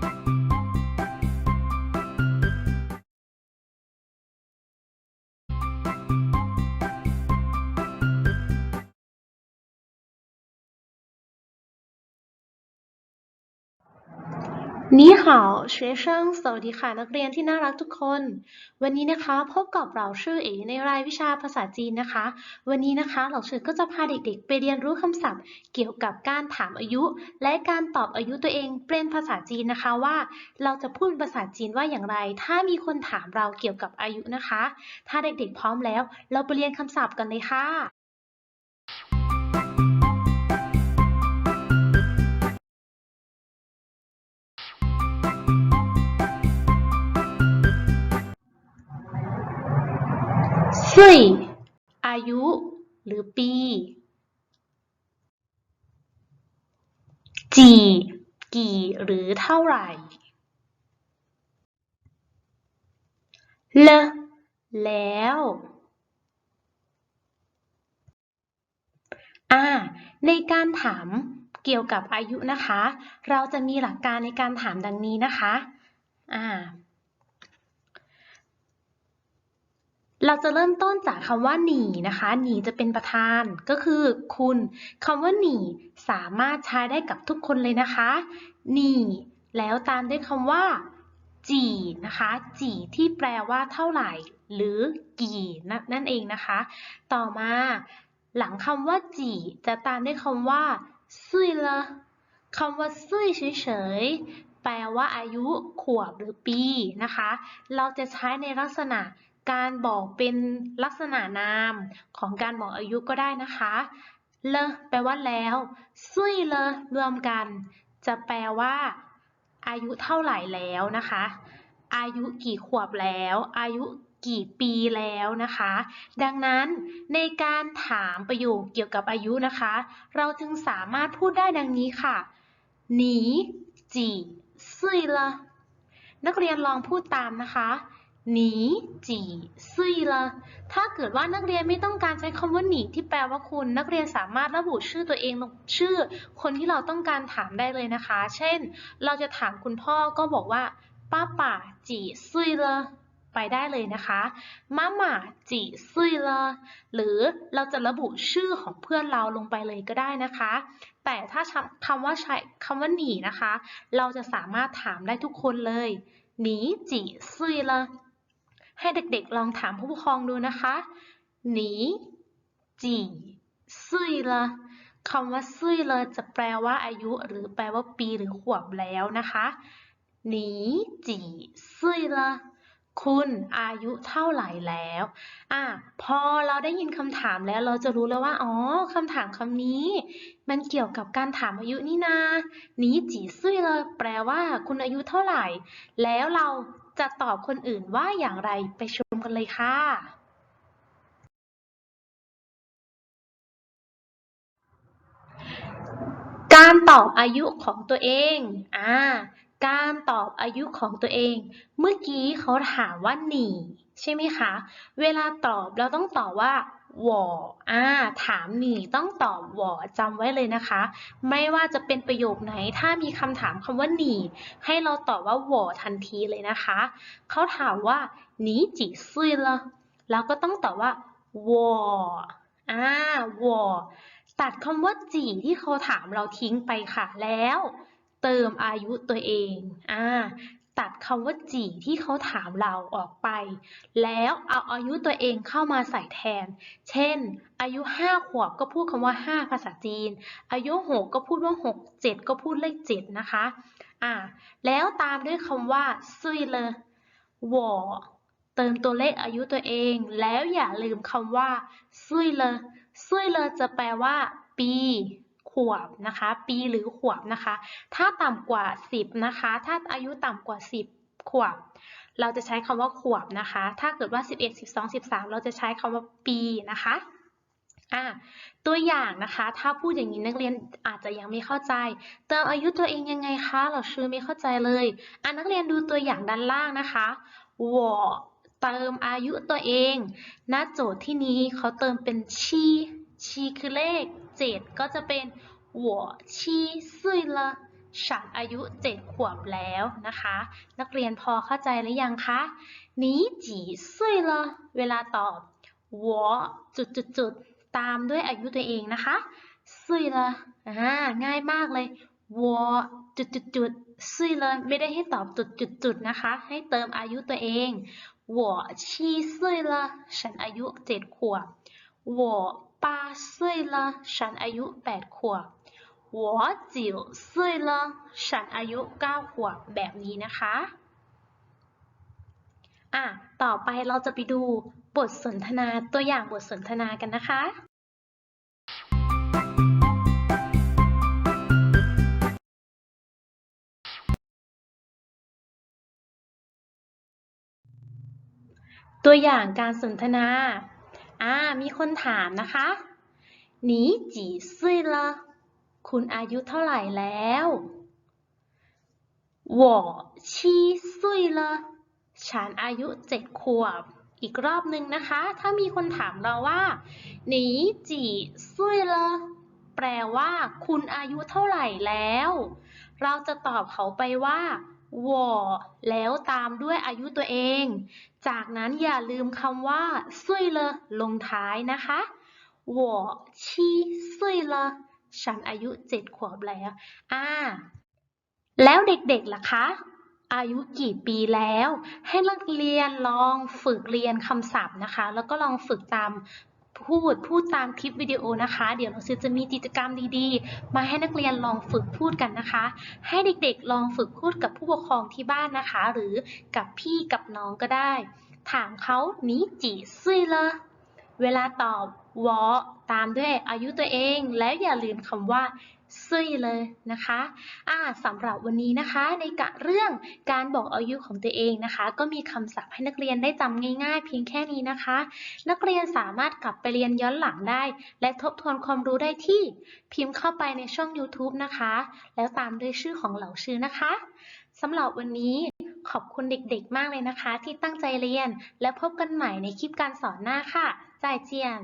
Bye. นี่หาว学生สวัสดีค่ะนักเรียนที่น่ารักทุกคน วันนี้นะคะพบกับเราชื่อเอในรายวิชาภาษาจีนนะคะ วันนี้นะคะเราชื่อก็จะพาเด็กๆ ไปเรียนรู้คำศัพท์ เกี่ยวกับการถามอายุ และการตอบอายุตัวเองเป็นภาษาจีนนะคะว่า เราจะพูดภาษาจีนว่าอย่างไร ถ้ามีคนถามเราเกี่ยวกับอายุนะคะ ถ้าเด็กๆพร้อมแล้ว เราไปเรียนคำศัพท์กันเลยค่ะ 岁อายุ หรือปีจีกี่หรือเท่าไหร่เลแล้วอ่าในการถามเกี่ยวกับอายุนะคะ เราจะมีหลักการในการถามดังนี้นะคะอ่า เราจะเริ่มต้นจากคำว่าหนีนะคะ หนีจะเป็นประธานก็คือคุณคำว่าหนีสามารถใช้ได้กับทุกคนเลยนะคะ หนีแล้วตามด้วยคำว่า จีนะคะ จีที่แปลว่าเท่าไหร่ หรือกี่นั่นเองนะคะ ต่อมา หลังคำว่าจีจะตามด้วยคำว่าซุยละคำว่าซุยเฉยๆแปลว่าอายุขวบหรือปีนะคะ เราจะใช้ในลักษณะ การบอกเป็นลักษณะนามของการบอกอายุก็ได้นะคะเลแปลว่าแล้วซุยเลรวมกัน จะแปลว่า อายุเท่าไหร่แล้วนะคะ อายุกี่ขวบแล้ว อายุกี่ปีแล้วนะคะ ดังนั้นในการถามประโยคเกี่ยวกับอายุนะคะ เราจึงสามารถพูดได้ดังนี้ค่ะหนีจีซุยเลนักเรียนลองพูดตามนะคะ หนีจีซุยละถ้าเกิดว่านักเรียนไม่ต้องการใช้คำว่าหนีที่แปลว่าคุณ นักเรียนสามารถระบุชื่อตัวเองลงชื่อ คนที่เราต้องการถามได้เลยนะคะ เช่น เราจะถามคุณพ่อก็บอกว่าป้าป่าจีซุยละไปได้เลยนะคะมาม่าจีซุยละหรือเราจะระบุชื่อของเพื่อนเราลงไปเลยก็ได้นะคะ แต่ถ้าคำว่าใช้คำว่าหนีนะคะ เราจะสามารถถามได้ทุกคนเลยหนีจีซุยละ ให้เด็กๆลองถามผู้ปกครองดูนะคะหนีจีซุยละคำว่าซุยละจะแปลว่าอายุ หรือแปลว่าปีหรือขวบแล้วนะคะหนีจีซุยละ คุณอายุเท่าไหร่แล้ว อะ พอเราได้ยินคำถามแล้วเราจะรู้แล้วว่า อ๋อคำถามคำนี้ มันเกี่ยวกับการถามอายุนี่นาหนีจีซุยเลยแปลว่าคุณอายุเท่าไหร่ แล้วเราจะตอบคนอื่นว่าอย่างไรไปชมกันเลยค่ะ การตอบอายุของตัวเอง อ่า การตอบอายุของตัวเอง เมื่อกี้เขาถามว่าหนีใช่ไหมคะ เวลาตอบเราต้องตอบว่าหวออ่า ถามหนีต้องตอบหวอจำไว้เลยนะคะ ไม่ว่าจะเป็นประโยคไหน ถ้ามีคำถามคำว่าหนีให้เราตอบว่าหวอทันทีเลยนะคะ เขาถามว่าหนีจีซุยละเราก็ต้องตอบว่าหวออ่าหวอตัดคำว่าจีที่เขาถามเราทิ้งไปค่ะแล้ว เติมอายุตัวเองอ่าตัดคำว่าจีที่เขาถามเราออกไป แล้วเอาอายุตัวเองเข้ามาใส่แทน เช่น อายุ 5 ขวบก็พูดคำว่า 5 ภาษาจีน อายุ 6 ก็พูดว่า 6 7 ก็พูดเลข 7 นะคะอ่าแล้วตามด้วยคำว่าซุยเลยวอเติมตัวเลขอายุตัวเอง แล้วอย่าลืมคำว่าซุยเลซุยเลจะแปลว่า ปี ขวบนะคะ ปีหรือขวบนะคะ ถ้าต่ำกว่า 10นะคะ ถ้าอายุต่ำกว่า 10 ขวบ เราจะใช้คำว่าขวบนะคะ ถ้าเกิดว่า 11 12 13 เราจะใช้คำว่าปีนะคะอ่าตัวอย่างนะคะ ถ้าพูดอย่างนี้นักเรียนอาจจะยังไม่เข้าใจ เติมอายุตัวเองยังไงคะ เราชื่อไม่เข้าใจเลยอ่านักเรียนดูตัวอย่างด้านล่างนะคะวอเติมอายุตัวเองหน้าโจทย์ที่นี้เขาเติมเป็นชี ชีคือเลข 7 ก็จะเป็นหัวชีซุยละฉันอายุ 7 ขวบแล้วนะคะ นักเรียนพอเข้าใจหรือยังคะนี้จีซุยละเวลาตอบหัวจุดจุดจุดตามด้วยอายุตัวเองนะคะซุยละอ่าง่ายมากเลยหัวจุดจุดจุดซุยละไม่ได้ให้ตอบจุดจุดจุดนะคะ ให้เติมอายุตัวเองหัวชีซุยละฉันอายุ 7 ขวบหั ปาเซุยละฉันอายุแปดขวบหัวจิ๋วเซุยละฉันอายุเก้าขวบแบบนี้นะคะอะต่อไปเราจะไปดูบทสนทนาตัวอย่างบทสนทนากันนะคะ ตัวอย่างการสนทนาอ่า มีคนถามนะคะหนีจีซุยละคุณอายุเท่าไหร่แล้ว我七岁了ฉันอายุเจ็ดขวบ อีกรอบหนึ่งนะคะ ถ้ามีคนถามเราว่าหนีจีซุยละแปลว่า คุณอายุเท่าไหร่แล้ว เราจะตอบเขาไปว่า วอแล้วตามด้วยอายุตัวเอง จากนั้นอย่าลืมคำว่าซุยเลลงท้ายนะคะวอชีซุยเลฉันอายุเจ็ดขวบแล้วอ่าแล้วเด็กๆล่ะคะ อายุกี่ปีแล้ว ให้นักเรียนลองฝึกเรียนคำศัพท์นะคะ แล้วก็ลองฝึกตาม พูดพูดตามคลิปวิดีโอนะคะ เดี๋ยวเราจะมีกิจกรรมดีๆ มาให้นักเรียนลองฝึกพูดกันนะคะ ให้เด็กๆลองฝึกพูดกับผู้ปกครองที่บ้านนะคะ หรือกับพี่กับน้องก็ได้ ถามเขานีจีซุยละเวลาตอบวอตามด้วยอายุตัวเอง แล้วอย่าลืมคำว่า ซุยเลยนะคะอ่าสำหรับวันนี้นะคะ ในกะเรื่องการบอกอายุของตัวเองนะคะ ก็มีคำศัพท์ให้นักเรียนได้จำง่ายๆ เพียงแค่นี้นะคะ นักเรียนสามารถกลับไปเรียนย้อนหลังได้ และทบทวนความรู้ได้ที่พิมพ์เข้าไปในช่อง YouTube นะคะ แล้วตามด้วยชื่อของเหล่าชื่อนะคะสำหรับวันนี้ขอบคุณเด็กๆ มากเลยนะคะ ที่ตั้งใจเรียน และพบกันใหม่ในคลิปการสอนหน้าค่ะจ่ายเจียน